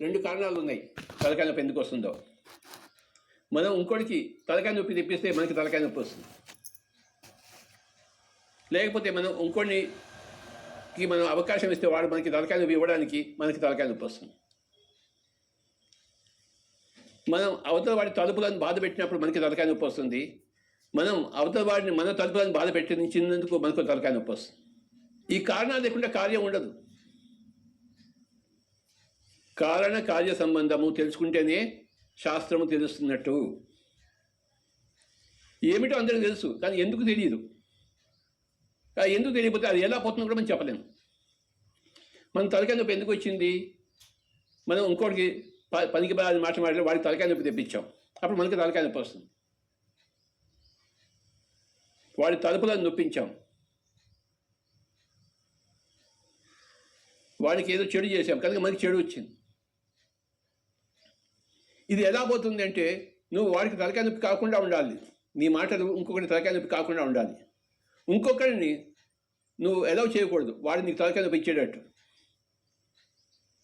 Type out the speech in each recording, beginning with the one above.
రెండు కారణాలు ఉన్నాయి తలకాయ నొప్పి ఎందుకు వస్తుందో. మనం ఇంకోటికి తలకాయ నొప్పి తెప్పిస్తే మనకి తలకాయ నొప్పి వస్తుంది. లేకపోతే మనం ఇంకోటికి మనం అవకాశం ఇస్తే వాడు మనకి తలకాయ నొప్పి ఇవ్వడానికి మనకి తలకాయ నొప్పి వస్తుంది. మనం అవతల వాడి తలుపులను బాధ పెట్టినప్పుడు మనకి తలకాయ నొప్పి వస్తుంది. మనం అవతల వాడిని మన తలుపులను బాధ పెట్టినందుకు మనకు తలకాయ నొప్పి వస్తుంది. ఈ కారణాలు లేకుండా కార్యం ఉండదు. కారణ కార్య సంబంధము తెలుసుకుంటేనే శాస్త్రము తెలుస్తున్నట్టు. ఏమిటో అందరికీ తెలుసు కానీ ఎందుకు తెలియదు ఎందుకు తెలియకపోతే అది ఎలా పోతుందో కూడా మనం చెప్పలేము. మన తలకాయ నొప్పి ఎందుకు వచ్చింది? మనం ఇంకోటికి ప- పనికి బాగా మాట మాట్లాడి వాడికి తలకాయ నొప్పి తెప్పించాం. అప్పుడు మనకి తలకాయ నొప్పి వస్తుంది. వాడి తలుపులను నొప్పించాం. వాడికి ఏదో చెడు చేసాం కనుక మనకి చెడు వచ్చింది. ఇది ఎలా పోతుంది అంటే నువ్వు వాడికి తలకాయ నొప్పి కాకుండా ఉండాలి. నీ మాటలు ఇంకొకటి తలకాయ నొప్పి కాకుండా ఉండాలి. ఇంకొకరిని నువ్వు ఎలా చేయకూడదు. వాడు నీకు తలకాయ నొప్పి ఇచ్చేటట్టు.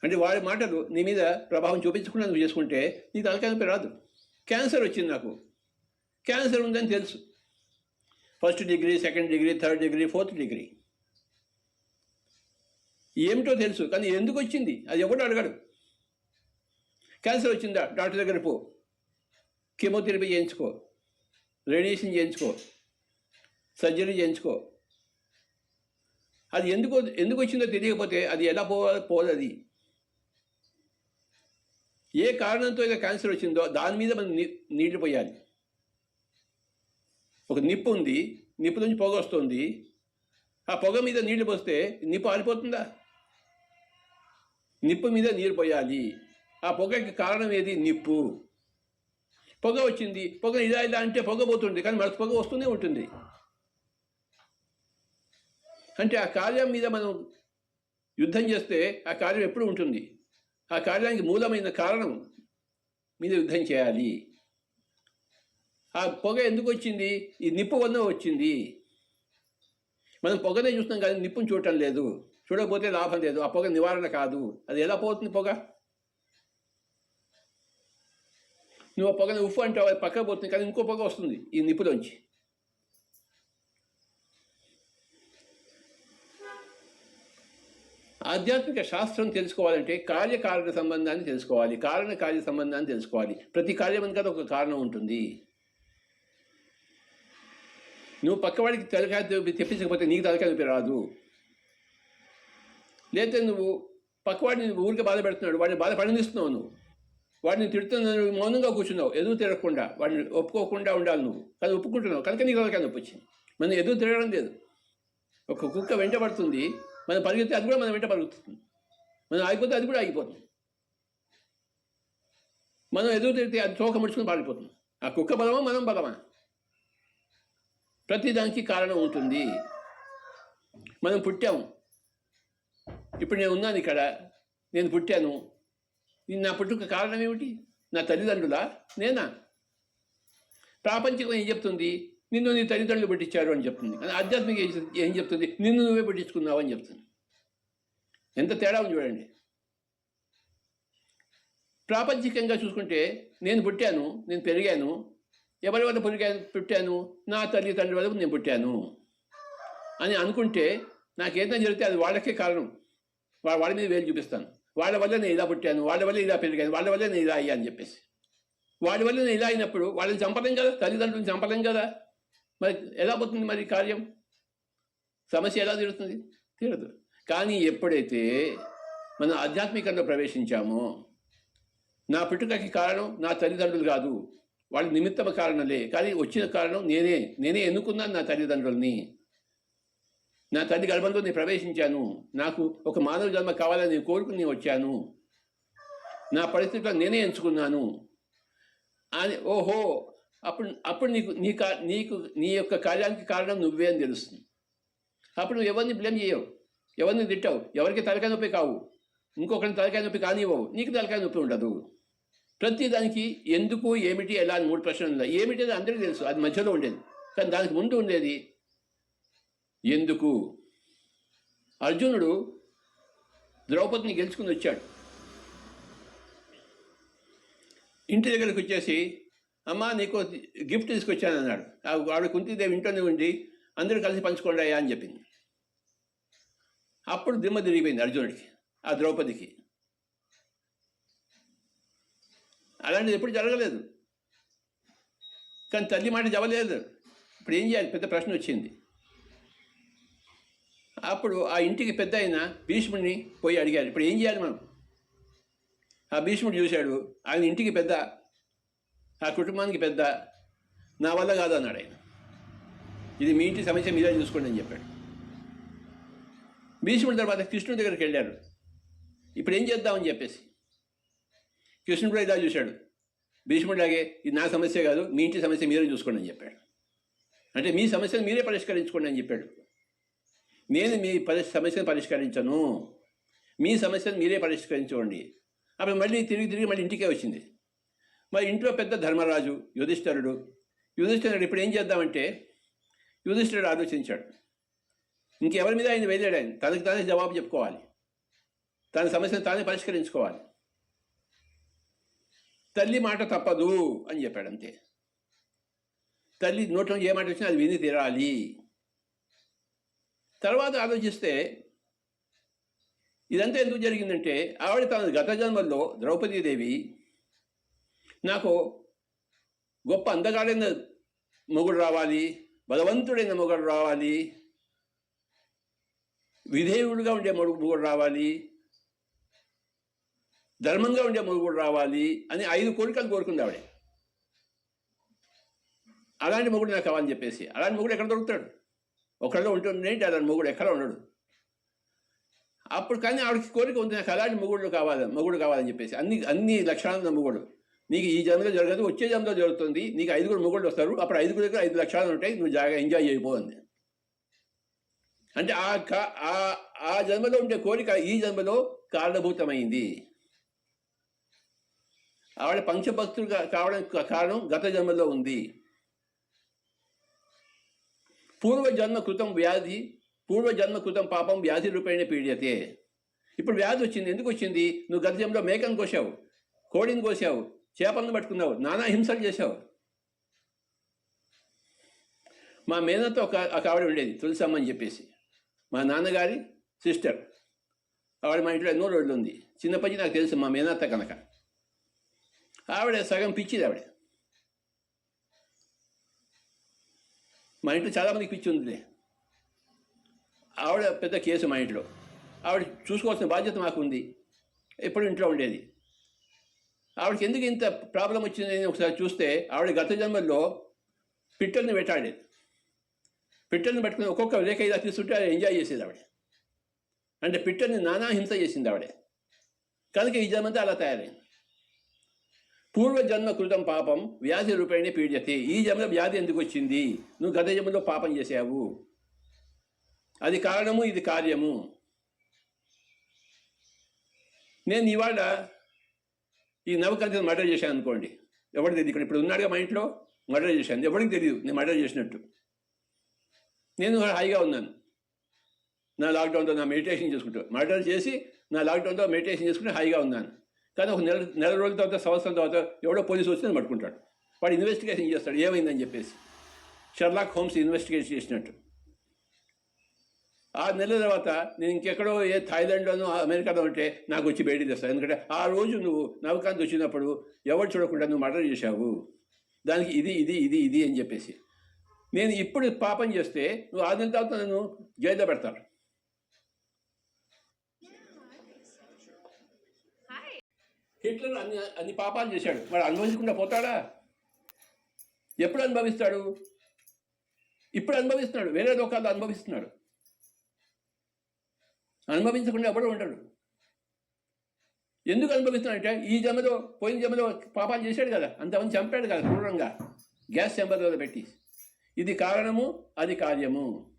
అంటే వాడి మాటలు నీ మీద ప్రభావం చూపించకుండా నువ్వు చేసుకుంటే నీ తలకాయ నొప్పి రాదు. క్యాన్సర్ వచ్చింది నాకు. క్యాన్సర్ ఉందని తెలుసు. First degree second degree third degree fourth degree ఏమిటో తెలుసు కానీ ఎందుకు వచ్చింది? అది ఎవడు అడగడు. క్యాన్సర్ వచ్చిందా? డాక్టర్ దగ్గర పో. కీమోథెరపీ చేయించుకో. రేడియేషన్ చేయించుకో. సర్జరీ చేయించుకో. అది ఎందుకు ఎందుకు వచ్చిందో తెలియకపోతే అది ఎలా పోవాలి పోదు అది. ఏ కారణంతో అయితే క్యాన్సర్ వచ్చిందో దాని మీద మనం నీళ్ళు పోయాలి. ఒక నిప్పు ఉంది నిప్పు నుంచి పొగ వస్తుంది. ఆ పొగ మీద నీళ్ళు పోస్తే నిప్పు ఆరిపోతుందా? నిప్పు మీద నీరు పోయాలి. ఆ పొగకి కారణం ఏది? నిప్పు. పొగ వచ్చింది. పొగ ఇలా ఇలా అంటే పొగ పోతుంది. కానీ మనకు పొగ వస్తూనే ఉంటుంది. అంటే ఆ కార్యం మీద మనం యుద్ధం చేస్తే ఆ కార్యం ఎప్పుడు ఉంటుంది? ఆ కార్యానికి మూలమైన కారణం మీద యుద్ధం చేయాలి. ఆ పొగ ఎందుకు వచ్చింది? ఈ నిప్పు వల్ల వచ్చింది. మనం పొగనే చూస్తున్నాం కానీ నిప్పుని చూడటం లేదు. చూడకపోతే లాభం లేదు. ఆ పొగ నివారణ కాదు. అది ఎలా పోతుంది పొగ? నువ్వు ఆ పొగని ఉప్పు అంటే అది పక్క పోతుంది కానీ ఇంకో పొగ వస్తుంది ఈ నిప్పులోంచి. ఆధ్యాత్మిక శాస్త్రం తెలుసుకోవాలంటే కార్యకారణ సంబంధాన్ని తెలుసుకోవాలి కారణ కార్య సంబంధాన్ని తెలుసుకోవాలి. ప్రతి కార్యం కదా ఒక కారణం ఉంటుంది. నువ్వు పక్కవాడికి తలకాయ తెప్పి- తెప్పించకపోతే నీకు తలకాయ నొప్పి రాదు. లేదంటే నువ్వు పక్కవాడిని నువ్వు ఊరికి బాధ పెడుతున్నాడు వాడిని బాధ పడనిస్తున్నావు నువ్వు. వాడిని తిడుతున్నావు మౌనంగా కూర్చున్నావు ఎదురు తిరగకుండా వాడిని ఒప్పుకోకుండా ఉండాలి నువ్వు. కానీ ఒప్పుకుంటున్నావు. కనుక నీకు అలాగే నొప్పి వచ్చింది. మనం ఎదురు తిరగడం లేదు. ఒక కుక్క వెంట పడుతుంది. మనం పరిగెత్తే అది కూడా మనం వెంట పరుగుతుంది. మనం ఆగిపోతే అది కూడా ఆగిపోతుంది. మనం ఎదురు తిరిగితే అది తోక ముడుచుకుని పారిపోతుంది. ఆ కుక్క బలమా మనం బలమా? ప్రతిదానికి కారణం ఉంటుంది. మనం పుట్టాము. ఇప్పుడు నేను ఉన్నాను ఇక్కడ. నేను పుట్టాను. నా పుట్టుక కారణం ఏమిటి? నా తల్లిదండ్రులా? నేనా? ప్రాపంచికం ఏం చెప్తుంది? నిన్ను నీ తల్లిదండ్రులు పుట్టించారు అని చెప్తుంది. కానీ ఆధ్యాత్మిక ఏం- చెప్తుంది? నిన్ను నువ్వే పెట్టించుకున్నావు అని చెప్తుంది. ఎంత తేడా ఉంది చూడండి. ప్రాపంచికంగా చూసుకుంటే నేను పుట్టాను నేను పెరిగాను. ఎవరి వల్ల పురిగాను పుట్టాను? నా తల్లిదండ్రుల వల్ల నేను పుట్టాను. అని అనుకుంటే నాకేదైనా జరిగితే అది వాళ్ళకే కారణం. వాళ్ళ మీద వేలు చూపిస్తాను. వాళ్ళ వల్ల నేను ఇలా పుట్టాను వాళ్ళ వల్ల ఇలా పెరిగాను వాళ్ళ వల్ల నేను ఇలా అయ్యా అని చెప్పేసి. వాళ్ళ వల్ల నేను ఇలా అయినప్పుడు వాళ్ళని చంపలేం కదా? తల్లిదండ్రులను చంపలేం కదా? మరి ఎలా పోతుంది మరి కార్యం? సమస్య ఎలా తీరుతుంది? తీరదు. కానీ ఎప్పుడైతే మనం ఆధ్యాత్మికంలో ప్రవేశించామో నా పుట్టుకకి కారణం నా తల్లిదండ్రులు కాదు. వాళ్ళ నిమిత్తమ కారణలే. కానీ వచ్చిన కారణం నేనే నేనే ఎన్నుకున్నాను నా తల్లిదండ్రుల్ని. నా తల్లి గర్భంలో నేను ప్రవేశించాను. నాకు ఒక మానవ జన్మ కావాలని నేను కోరుకుని వచ్చాను. నా పరిస్థితుల్లో నేనే ఎంచుకున్నాను. అని ఓహో అప్పుడు అప్పుడు నీకు నీ కా నీకు నీ యొక్క కార్యానికి కారణం నువ్వే అని తెలుస్తుంది. అప్పుడు నువ్వు ఎవరిని బ్లేమ్ చేయవు? ఎవరిని తిట్టావు? ఎవరికి తలకాయ నొప్పి కావు? ఇంకొకరిని తలకాయ నొప్పి కానివ్వవు. నీకు తలకాయ నొప్పి ఉండదు. ప్రతి దానికి ఎందుకు ఏమిటి ఎలా అని మూడు ప్రశ్నలు ఉన్నాయి. ఏమిటి అని అందరికీ తెలుసు. అది మధ్యలో ఉండేది. కానీ దానికి ముందు ఉండేది ఎందుకు? అర్జునుడు ద్రౌపదిని గెలుచుకుని వచ్చాడు. ఇంటి దగ్గరకు వచ్చేసి అమ్మా నీకు గిఫ్ట్ తీసుకొచ్చాను అన్నాడు. ఆవిడ వాడు కుంతిదేవి ఇంట్లోనే ఉండి అందరూ కలిసి పంచుకోండి అయ్యా అని చెప్పింది. అప్పుడు దిమ్మ తిరిగిపోయింది అర్జునుడికి ఆ ద్రౌపదికి. అలాంటిది ఎప్పుడు జరగలేదు. కానీ తల్లి మాట జవలేదు ఇప్పుడు ఏం చేయాలి? పెద్ద ప్రశ్న వచ్చింది. అప్పుడు ఆ ఇంటికి పెద్ద అయిన భీష్ముడిని పోయి అడిగారు. ఇప్పుడు ఏం చేయాలి మనం? ఆ భీష్ముడు చూశాడు ఆయన ఇంటికి పెద్ద ఆ కుటుంబానికి పెద్ద నా వల్ల కాదు అన్నాడు ఆయన. ఇది మీ ఇంటి సమస్య మీరే చూసుకోండి అని చెప్పాడు. భీష్ముడి తర్వాత కృష్ణుడి దగ్గరికి వెళ్ళారు ఇప్పుడు ఏం చేద్దామని చెప్పేసి? కృష్ణుడు కూడా ఇలా చూశాడు. భీష్ముడిలాగే ఇది నా సమస్య కాదు మీ ఇంటి సమస్య మీరే చూసుకోండి అని చెప్పాడు. అంటే మీ సమస్యను మీరే పరిష్కరించుకోండి అని చెప్పాడు. నేను మీ పరి సమస్యను పరిష్కరించను. మీ సమస్యను మీరే పరిష్కరించుకోండి అప్పుడు మళ్ళీ తిరిగి తిరిగి మళ్ళీ ఇంటికే వచ్చింది. మరి ఇంట్లో పెద్ద ధర్మరాజు యుధిష్ఠరుడు యుధిష్ఠరుడు ఇప్పుడు ఏం చేద్దామంటే యుధిష్ఠరుడు ఆలోచించాడు. ఇంకెవరి మీద ఆయన వెళ్ళాడు ఆయన తనకి తానే జవాబు చెప్పుకోవాలి. తన సమస్యను తానే పరిష్కరించుకోవాలి. తల్లి మాట తప్పదు అని చెప్పాడు అంతే. తల్లి నోట్లో ఏ మాట వచ్చినా అది విని తీరాలి. తర్వాత ఆలోచిస్తే ఇదంతా ఎందుకు జరిగిందంటే ఆవిడ తన గత జన్మల్లో ద్రౌపదీదేవి నాకు గొప్ప అందగాడైన మొగుడు రావాలి బలవంతుడైన మొగుడు రావాలి విధేయుడుగా ఉండే మొగుడు మొగుడు రావాలి ధర్మంగా ఉండే మొగుడు రావాలి అని ఐదు కోరికలు కోరుకుంది ఆవిడ. అలాంటి మొగుడు నాకు కావాలని చెప్పేసి అలాంటి మొగుడు ఎక్కడ దొరుకుతాడు? ఒకళ్ళు ఉంటుంది ఏంటి అలాంటి మొగుడు ఎక్కడ ఉండడు. అప్పుడు కానీ ఆవిడకి కోరిక ఉంది నాకు అలాంటి మొగుడు కావాలి మొగుడు కావాలని చెప్పేసి. అన్ని అన్ని లక్షణాలు ఉన్న మొగుడు. నీకు ఈ జన్మలో జరగదు వచ్చే జన్మలో జరుగుతుంది. నీకు ఐదుగురు మొగుళ్ళు వస్తారు అప్పుడు ఐదుగురు దగ్గర ఐదు లక్షణాలు ఉంటాయి నువ్వు జాగా ఎంజాయ్ చేయబోంది అంటే ఆ కా- ఆ ఆ జన్మలో ఉండే కోరిక ఈ జన్మలో కారణభూతమైంది. ఆవిడ పంచభక్తులు కావడం కారణం గత జన్మలో ఉంది. పూర్వజన్మ కృతం వ్యాధి పూర్వజన్మ కృతం పాపం వ్యాధి రూపేణ పీడియతే. ఇప్పుడు వ్యాధి వచ్చింది. ఎందుకు వచ్చింది? నువ్వు గద్యంలో మేకను కోసావు కోడిని కోసావు చేపలను పట్టుకున్నావు నానా హింసలు చేశావు. మా మేనతో ఒక ఒక ఆవిడ ఉండేది తులసమ్మ అని చెప్పేసి. మా నాన్నగారి సిస్టర్. ఆవిడ మా ఇంట్లో ఎన్నో రోజులు ఉంది. చిన్నప్పటి నాకు తెలుసు మా మేనత్త కనుక. ఆవిడ సగం పిచ్చిది ఆవిడ. మా ఇంట్లో చాలామందికి పిచ్చి ఉందిలే. ఆవిడ పెద్ద కేసు మా ఇంట్లో. ఆవిడ చూసుకోవాల్సిన బాధ్యత మాకు ఉంది ఎప్పుడు ఇంట్లో ఉండేది. ఆవిడకి ఎందుకు ఇంత ప్రాబ్లం వచ్చిందని ఒకసారి చూస్తే ఆవిడ గత జన్మల్లో పిట్టల్ని వెంటాడేది. పిట్టల్ని పట్టుకుని ఒక్కొక్క రేఖ ఇలా తీసుకుంటే ఎంజాయ్ చేసేది ఆవిడ. అంటే పిట్టల్ని నానా హింస చేసింది ఆవిడ. కనుక ఈ జన్మంతా అలా తయారైంది. పూర్వజన్మ కృతం పాపం వ్యాధి రూపేణి పీడ్యతే. ఈ జన్మలో వ్యాధి ఎందుకు వచ్చింది? నువ్వు గత జన్మలో పాపం చేసావు అది కారణము ఇది కార్యము. నేను ఇవాళ ఈ నవకంతిని మర్డర్ చేశాను అనుకోండి. ఎవరికి తెలియదు? ఇక్కడ ఇప్పుడు ఉన్నాడుగా మా ఇంట్లో? మర్డర్ చేశాను. ఎవరికి తెలియదు? నేను మర్డర్ చేసినట్టు. నేను హాయిగా ఉన్నాను. నా లాక్డౌన్తో నా మెడిటేషన్ చేసుకుంటూ మర్డర్ చేసి నా లాక్డౌన్తో మెడిటేషన్ చేసుకుంటూ హాయిగా ఉన్నాను. కానీ ఒక నెల నెల రోజుల తర్వాత సంవత్సరం తర్వాత ఎవడో పోలీసు వచ్చి నన్ను పట్టుకుంటాడు. వాడు ఇన్వెస్టిగేషన్ చేస్తాడు. ఏమైందని చెప్పేసి. షర్లాక్ హోమ్స్ ఇన్వెస్టిగేషన్ చేసినట్టు. ఆ నెల తర్వాత నేను ఇంకెక్కడో ఏ థాయిలాండ్లోనో అమెరికాలో ఉంటే నాకు వచ్చి బయటికి తెస్తాను ఎందుకంటే ఆ రోజు నువ్వు నవకాంత్ వచ్చినప్పుడు ఎవరు చూడకుండా నువ్వు మర్డర్ చేశావు. దానికి ఇది ఇది ఇది ఇది అని చెప్పేసి. నేను ఇప్పుడు పాపం చేస్తే నువ్వు ఆ నెల తర్వాత నన్ను జైల్లో పెడతాను హిట్లర్ అన్ని అన్ని పాపాలు చేశాడు. వాడు అనుభవించకుండా పోతాడా? ఎప్పుడు అనుభవిస్తాడు? ఇప్పుడు అనుభవిస్తున్నాడు. వేరే లోకాల్లో అనుభవిస్తున్నాడు. అనుభవించకుండా ఎవడు ఉంటాడు. ఎందుకు అనుభవిస్తున్నాడంటే ఈ జమలో పోయిన జమలో పాపాలు చేశాడు కదా. అంతమంది చంపాడు కదా క్రూరంగా. గ్యాస్ చెంబర్లో పెట్టి. ఇది కారణము అది కార్యము.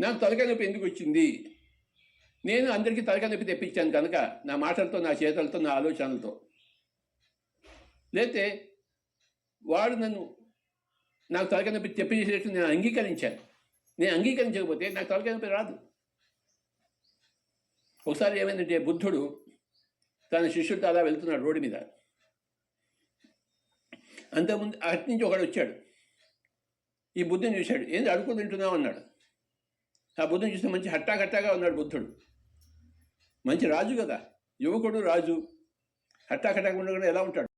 నాకు తలకాయ నొప్పి ఎందుకు వచ్చింది? నేను అందరికీ తలకాయ నొప్పి తెప్పించాను కనుక నా మాటలతో నా చేతలతో నా ఆలోచనలతో. లేతే వాడు నన్ను నాకు తలకాయ నొప్పి తెప్పించేటట్టు నేను అంగీకరించాను. నేను అంగీకరించకపోతే నాకు తలకనొప్పి రాదు. ఒకసారి ఏమైందంటే బుద్ధుడు తన శిష్యుడితో అలా వెళ్తున్నాడు రోడ్డు మీద. అంతకుముందు అటు నుంచి ఒకడు వచ్చాడు. ఈ బుద్ధుని చూశాడు. ఏంది అడుగు తింటున్నావు? అన్నాడు. ఆ బుద్ధుని చూస్తే మంచి హట్టాకట్టాగా ఉన్నాడు బుద్ధుడు. మంచి రాజు కదా. యువకుడు రాజు. హట్టా హట్టాగా ఉండకుండా ఎలా ఉంటాడు?